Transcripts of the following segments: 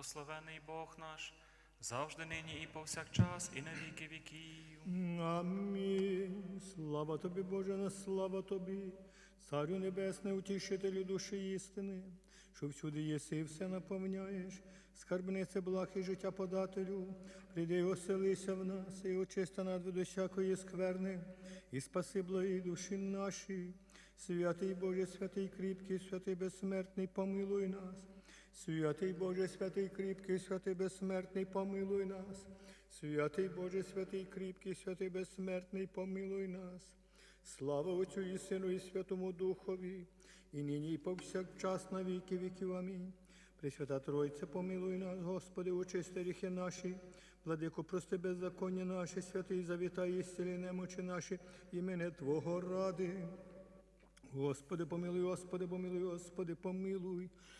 Благословений Бог наш, завжди нині і повсякчас, і на віки віків. Амінь. Слава тобі, Боже, на слава тобі, Царю Небесний, утішителю душі істини, що всюди єси і все наповняєш, скарбнице благ і життя подателю, прийди і оселися в нас, і очисти над від усякої скверни, і спаси благі душі наші. Святий Боже, святий кріпкий, святий безсмертний, помилуй нас. Святий Боже, святий кріпкий, святий безсмертний, помилуй нас. Святий Боже, святий кріпкий, святий безсмертний, помилуй нас. Слава Отцю і Сину, і Святому Духові, і нині, і повсякчас на віки віків. Амінь. Пресвята Тройця, помилуй нас, Господи, очисти гріхи наші, владико, прости беззаконня наші, святий завітай, і немочі наші, імене Твого ради. Господи, помилуй, Господи, помилуй, Господи, помилуй.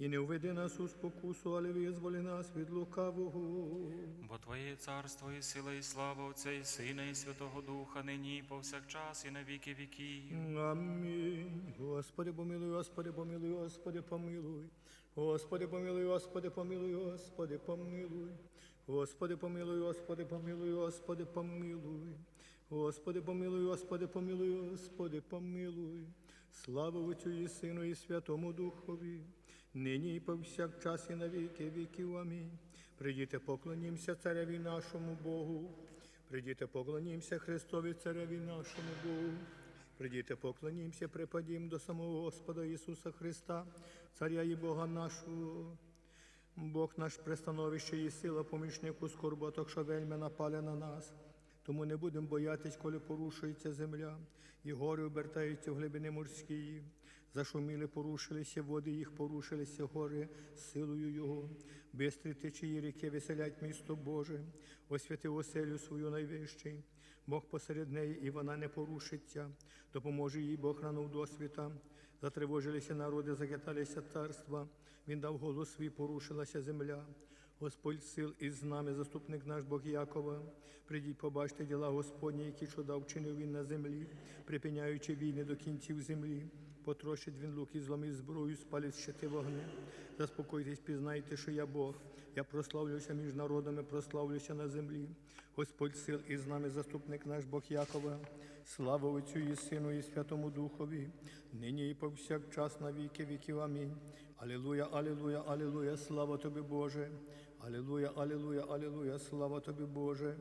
І не введи нас у спокусу, але визволи нас від лукавого. Бо Твоє царство і сила, і слава Отця і Сина, і Святого Духа, нині і повсякчас, і на віки віків. Амінь. Господи, помилуй, Господи, помилуй, Господи, помилуй. Господи, помилуй, Господи, помилуй, Господи, помилуй. Господи, помилуй, Господи, помилуй, Господи, помилуй. Господи, помилуй, Господи, помилуй, Господи, помилуй. Слава Отцю і Сину, і Святому Духові, нині і повсякчас, і на віки віків. Амінь. Прийдіте, поклонімося цареві нашому Богу. Прийдіте, поклонімося Христові Цареві нашому Богу. Прийдіте, поклонімося, припадім до самого Господа Ісуса Христа, Царя і Бога нашого. Бог наш пристановище і сила, помічник у скорботах, що вельми напали на нас. Тому не будемо боятись, коли порушується земля, і гори обертаються в глибини морські. Зашуміли, порушилися води, їх порушилися гори силою Його. Бистрі течії ріки веселять місто Боже, освятив оселю свою найвищий. Бог посеред неї, і вона не порушиться. Допоможе їй Бог рано в досвіта. Затривожилися народи, закиталися царства. Він дав голос свій, порушилася земля. Господь сил із нами, заступник наш Бог Якова. Придіть, побачте діла Господні, які чуда вчинив він на землі, припиняючи війни до кінців землі. Потрощить він лук і зломив зброю, спалить щити вогни. Заспокойтесь, пізнайте, що я Бог. Я прославлюся між народами, прославлюся на землі. Господь сил із нами, заступник наш Бог Якова. Слава Отцю і Сину, і Святому Духові, нині і повсякчас на віки віків. Амінь. Алілуя, алілуя, алілуя, слава тобі, Боже. Алілуя, алілуя, алілуя, слава тобі, Боже.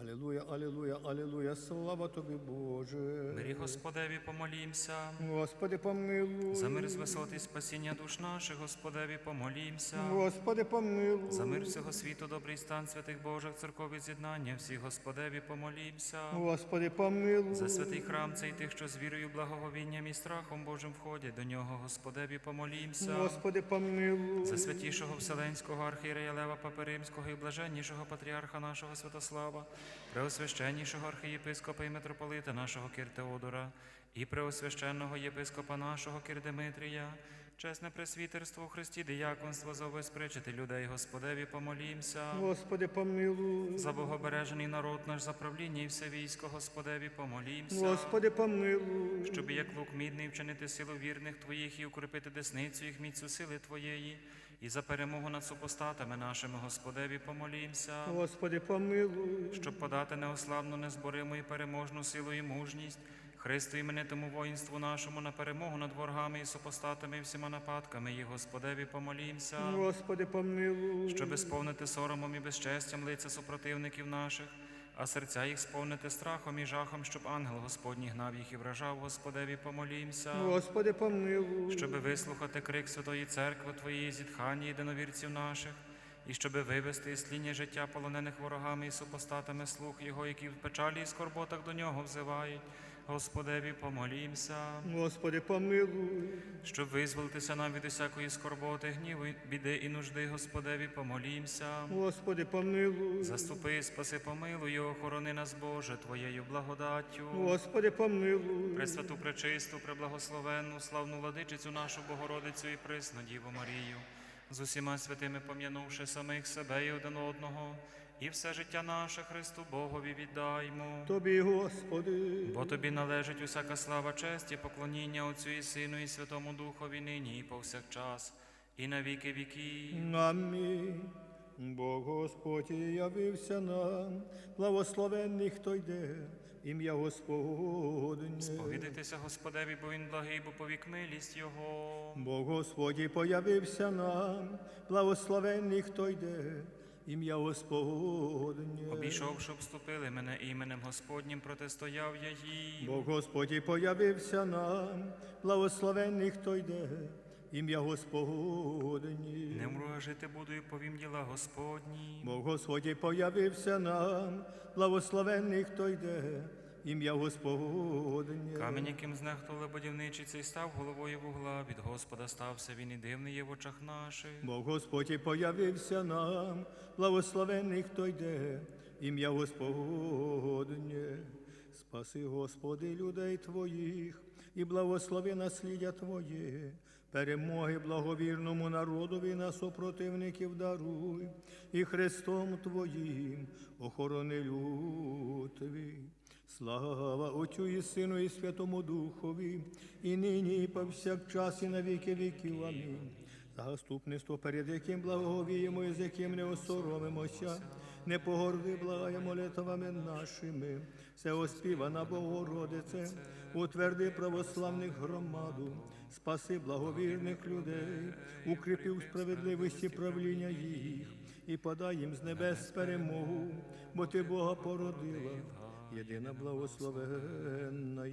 Алілуя, алілуя, алілуя, слава тобі, Боже. Мирі Господеві помолімся. Господи, помилуй. За мир з висоти спасіння душ наших, Господеві помолімся. Господи, помилуй. За мир всього світу, добрий стан святих Божих церков і з'єднання, всіх Господеві помолімся. Господи, помилуй. За святий храм цей тих, що з вірою, благоговінням і страхом Божим входять до нього, Господеві помолімся. Господи, помилуй. За святішого Вселенського архієрея Лева Папи Римського і блаженнішого патріарха нашого Святослава, преосвященнішого архієпископа і митрополита нашого Кир Теодора, і преосвященного єпископа нашого Кир Димитрія, чесне пресвітерство у Христі, дияконство за обезпечити людей, Господеві помолімся. Господи, помилуй. За богобережений народ наш, за правління і все військо, Господеві помолімся. Господи, помилуй. Щоб як лук мідний вчинити силу вірних Твоїх і укріпити десницю їх міцю сили Твоєї, і за перемогу над супостатами нашими, Господеві, помолімся, Господи, помилуй. щоб подати неославну, незбориму і переможну силу і мужність, Христу іменитому воїнству нашому на перемогу над ворогами і супостатами і всіма нападками, і Господеві помолімся, Господи, помилуй. щоб сповнити соромом і безчестям лиця супротивників наших. А серця їх сповнити страхом і жахом, щоб ангел Господній гнав їх і вражав, Господеві, помолімся. Господи, помилуй. Щоби вислухати крик Святої Церкви Твоєї зітхання єдиновірців наших, і щоби вивести із тління життя полонених ворогами і супостатами слух Його, які в печалі і скорботах до нього взивають. Господеві помолімся, Господи, помилуй. щоб визволитися нам від усякої скорботи, гніву, біди і нужди, Господеві помолімся. Господи, помилуй. Заступи, спаси, помилуй, охорони нас, Боже, Твоєю благодаттю. Господи, помилуй. Пресвяту, пречисту, преблагословенну, славну владичицю нашу Богородицю і присну Діву Марію, з усіма святими пом'янувши самих себе і один одного, і все життя наше Христу Богові віддаймо. Тобі, Господи. Бо тобі належить усяка слава, честь і поклоніння Отцю і Сину, і Святому Духові нині і повсякчас, і на віки віків. Амінь. Бог Господь явився нам, благословенний, хто йде, ім'я Господнє. Сповідайтеся Господеві, бо Він благий, бо повік милість Його. Бог Господь появився нам, благословенний, хто йде, ім'я Господнє. Обійшовши, обступили мене іменем Господнім, протистояв я їм. Бог Господь появився нам, благословенний, хто йде, ім'я Господнє. Не вмру, а жити буду і повім діла Господні. Бог Господь появився нам, благословенний, хто йде, ім'я Господнє. Камінь, яким знехтували будівничі, цей став головою вугла. Від Господа стався він і дивний є в очах наших. Бог Господь появився нам, благословенний, хто йде, ім'я Господнє. Спаси, Господи, людей Твоїх, і благослови наслідя Твоє, перемоги благовірному народові на супротивників даруй, і Христом Твоїм охорони люд Твій. Слава Отцю і Сину, і Святому Духові, і нині, і повсякчас, і на віки віків. Амінь. Заступництво, перед яким благовіємо і з яким не осоромимося, не погорди, благає молитвами нашими, все оспівана Богородице, утверди православних громаду, спаси благовірних людей, укріпи у справедливості правління їх, і подай їм з небес перемогу, бо ти Бога породила, єдина благословенна.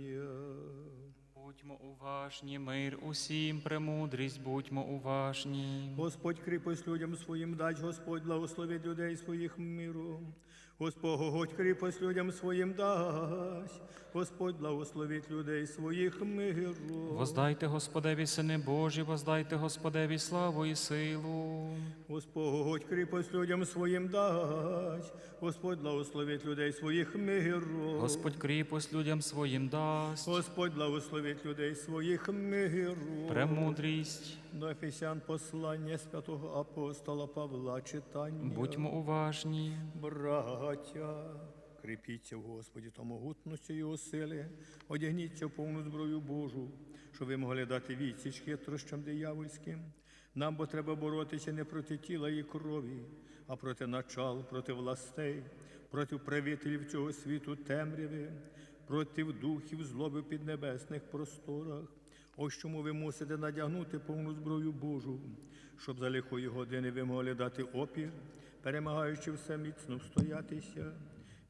Будьмо уважні, мир усім, премудрість, будьмо уважні. Господь кріпость людям своїм дасть, Господь благословить людей своїх миром. Господь кріпость людям своїм дасть, Господь благословить людей своїх миром. Воздайте Господеві, сини Божі, воздайте Господеві славу і силу. Господь кріпость людям своїм дасть, Господь благословить людей своїх миром. Господь кріпость людям своїм дасть. Господь благословить людей своїх миром. Премудрість, До Ефесян послання святого апостола Павла читання. будьмо уважні. Браття, кріпіться в Господі та могутності його сили, одягніться в повну зброю Божу, щоб ви могли дати відсіч хитрощам диявольським. Нам бо треба боротися не проти тіла і крові, а проти начал, проти властей, проти правителів цього світу темряви, проти духів злоби в піднебесних просторах. Ось чому ви мусите надягнути повну зброю Божу, щоб за лихої години ви могли дати опір, перемагаючи все міцно встоятися.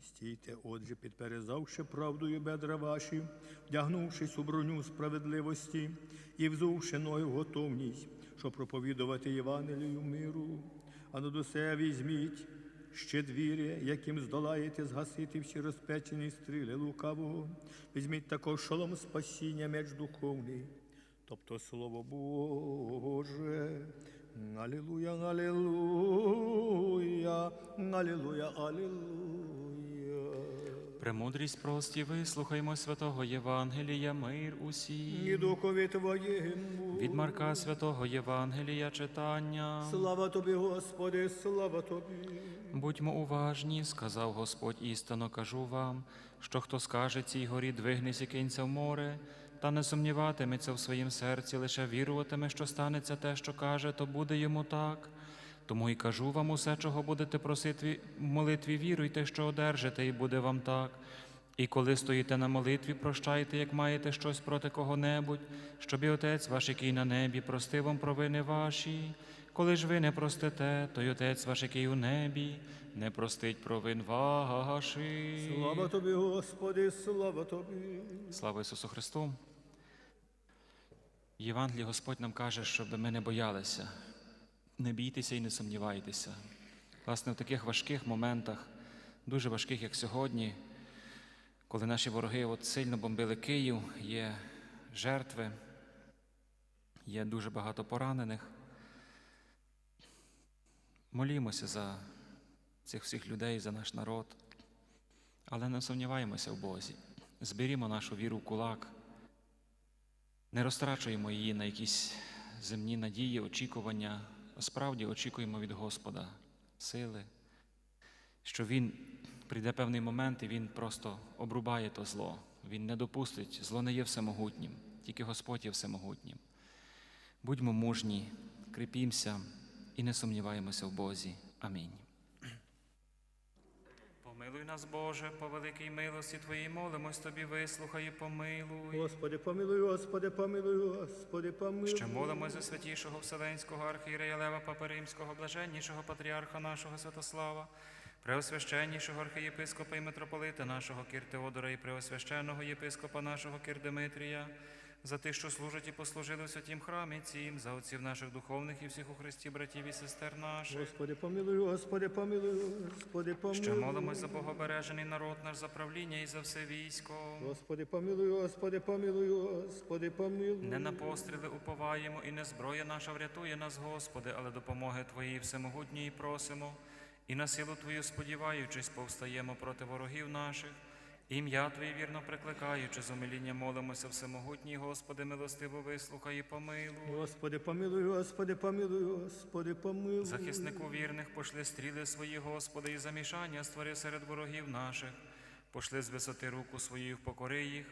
Стійте, отже, підперезавши правдою бедра ваші, вдягнувшись у броню справедливості і взувши ноги готовність, щоб проповідувати Євангелію миру. А над усе візьміть щедвір'я, яким здолаєте згасити всі розпечені стріли лукавого. Візьміть також шолом спасіння, меч духовний, тобто Слово Боже. Алілуя, алілуя, алілуя, алілуя. Премудрість прості, вислухаймо святого Євангелія, мир усім. І духові Твоєму. Від Марка святого Євангелія читання. Слава Тобі, Господи, слава Тобі. Будьмо уважні, сказав Господь, істинно кажу вам, що хто скаже цій горі, двигнись і кинься в море, та не сумніватиметься в своїм серці, лише віруватиме, що станеться те, що каже, то буде йому так. Тому й кажу вам усе, чого будете просити в молитві, віруйте, що одержите, і буде вам так. І коли стоїте на молитві, прощайте, як маєте щось проти кого-небудь, щоб і Отець ваш, який на небі, простив вам провини ваші. Коли ж ви не простите, то й Отець ваш, який у небі, не простить провин ваших. Слава Тобі, Господи, слава Тобі. Слава Ісусу Христу. В Євангелії Господь нам каже, щоб ми не боялися, не бійтеся і не сумнівайтеся. Власне, в таких важких моментах, дуже важких, як сьогодні, коли наші вороги от сильно бомбили Київ, є жертви, є дуже багато поранених. Молімося за цих всіх людей, за наш народ, але не сумніваємося в Бозі. Зберімо нашу віру в кулак, не розтрачуємо її на якісь земні надії, очікування, справді очікуємо від Господа сили, що Він прийде певний момент і Він просто обрубає то зло. Він не допустить, зло не є всемогутнім, тільки Господь є всемогутнім. Будьмо мужні, кріпімося і не сумніваємося в Бозі. Амінь. Помилуй нас, Боже, по великій милості Твоїй молимось Тобі, вислухай і помилуй. Господи, помилуй, Господи, помилуй, Господи, помилуй. Ще молимось за святішого Вселенського архієрея Лева Папи Римського, блаженнішого патріарха нашого Святослава, преосвященнішого архієпископа і митрополита нашого Кір Теодора і преосвященного єпископа нашого Кір Димитрія, за тих, що служать і послужили в святім храмі цім, за отців наших духовних і всіх у Христі братів і сестер наших. Господи, помилуй, Господи, помилуй, Господи, помилуй. Ще молимось за богобережений народ наш, за правління і за все військо. Господи, помилуй, Господи, помилуй, Господи, помилуй. Не на постріли уповаємо, і не зброя наша врятує нас, Господи, але допомоги Твоєї всемогутньої просимо, і на силу Твою сподіваючись, повстаємо проти ворогів наших. Ім'я Твоє вірно прикликаючи, з умиління молимося всемогутній, Господи, милостиво вислухай і помилуй. Господи, помилуй, Господи, помилуй, Господи, помилуй. Захиснику вірних пошли стріли свої, Господи, і замішання створи серед ворогів наших. Пошли з висоти руку свою, впокори їх,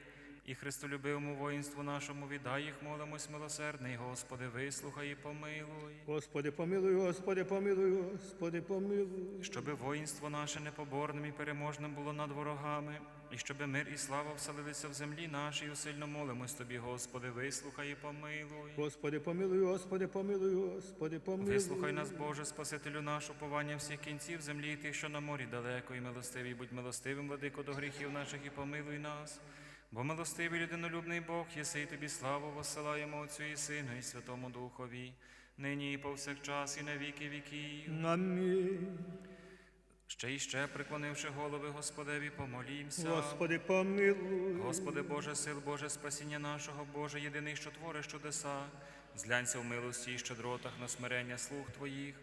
і Христолюбивому воїнству нашому віддай їх, молимось, милосердний, Господи, вислухай і помилуй. Господи, помилуй, Господи, помилуй, Господи, помилуй. Щоби воїнство наше непоборним і переможним було над ворогами, і щоби мир і слава вселилися в землі нашій, усильно молимось Тобі, Господи, вислухай і помилуй. Господи, помилуй, Господи, помилуй, Господи, помилуй. Вислухай нас, Боже, Спасителю наш, уповання всіх кінців землі і тих, що на морі далеко, і милостивий, будь милостивим, владико, до гріхів наших, і помилуй нас. Бо милостивий людинолюбний Бог, єси і тобі славу воссилаємо Отцю і Сину, і Святому Духові, нині і повсякчас, і на віки віків. Амінь. Ще і ще, преклонивши голови Господеві, помолімся. Господи, помилуй. Господи Боже, сил Боже, спасіння нашого, Боже, єдиний, що твориш чудеса, зглянься в милості і щедротах на смирення слуг Твоїх,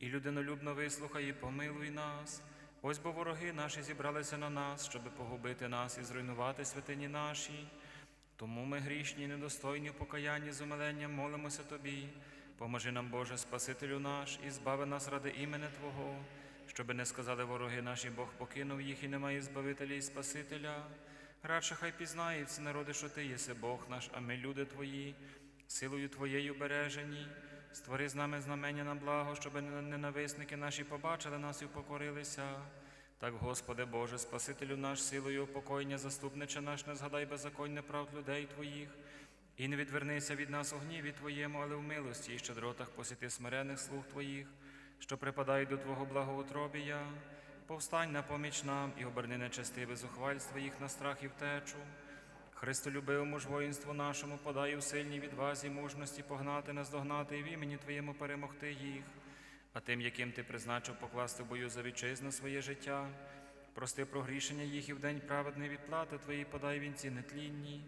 і людинолюбно вислухай і помилуй нас. Ось бо вороги наші зібралися на нас, щоби погубити нас і зруйнувати святині наші. Тому ми грішні, недостойні в покаянні з умиленням молимося Тобі. Поможи нам, Боже, Спасителю наш, і збави нас ради імени Твого, щоби не сказали вороги наші, Бог покинув їх і немає Збавителя і Спасителя. Радше хай пізнає всі народи, що Ти єси Бог наш, а ми люди Твої, силою Твоєю бережені. Створи з нами знамення на благо, щоб ненависники наші побачили нас і упокорилися. Так, Господи Боже, Спасителю наш, силою упокоєння, заступниче наш, не згадай беззаконне прав людей Твоїх, і не відвернися від нас у гніві Твоєму, але в милості і щедротах посіти смирених слуг Твоїх, що припадають до Твого благоутробія. Повстань на поміч нам і оберни нечестиве зухвальство їх на страх і втечу. Христолюбивому ж воїнству нашому подай у сильній відвазі мужності погнати, наздогнати і в імені Твоєму перемогти їх. А тим, яким ти призначив покласти в бою за вітчизну своє життя, прости прогрішення їх і в день праведної відплати Твої подай вінці нетлінні,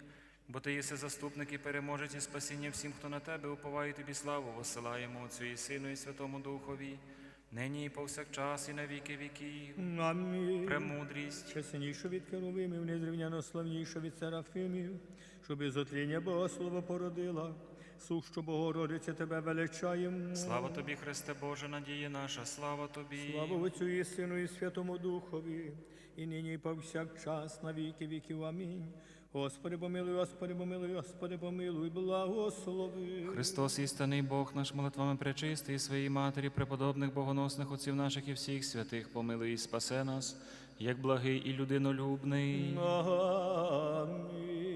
бо Ти єси заступник і переможець і спасіння всім, хто на тебе уповає тобі славу, посилаємо Отцю і Сину і Святому Духові, нині і повсякчас, і на віки віків. Амінь. Премудрість. Чесніше від керувимів, незрівняно славніше від серафимів, щоб із отління Богослова породила, сущу Богородице тебе величаємо. Слава тобі, Христе Боже, надія наша, слава тобі. Слава Отцю і Сину і Святому Духові, і нині і повсякчас на віки віків. Амінь. Господи, помилуй, Господи, помилуй, Господи, помилуй, благослови. Христос, істинний Бог наш молитвами пречистий, своїй матері, преподобних богоносних отців наших і всіх святих, помилуй і спасе нас, як благий і людинолюбний. Амінь.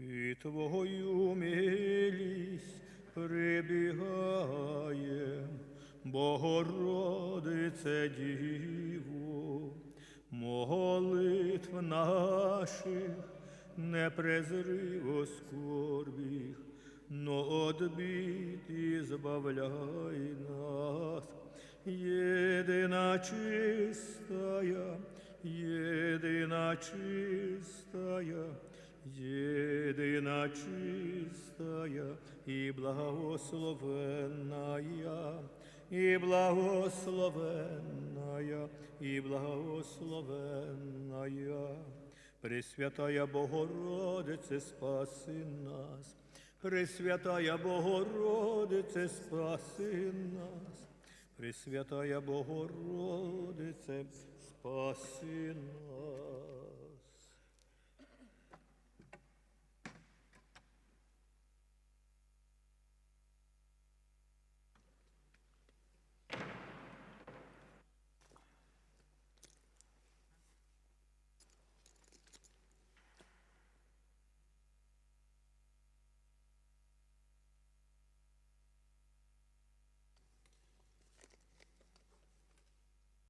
Під Твою милість прибігає, Богородице Діво, молитв наших не презри о скорбіх, но от бід і збавляй нас. Єдина чистая єдина чистая, єдина чистая і благословенная, і благословенная, і благословенная. Пресвятая Богородице, спаси нас. Пресвятая Богородице, спаси нас. Пресвятая Богородице, спаси нас.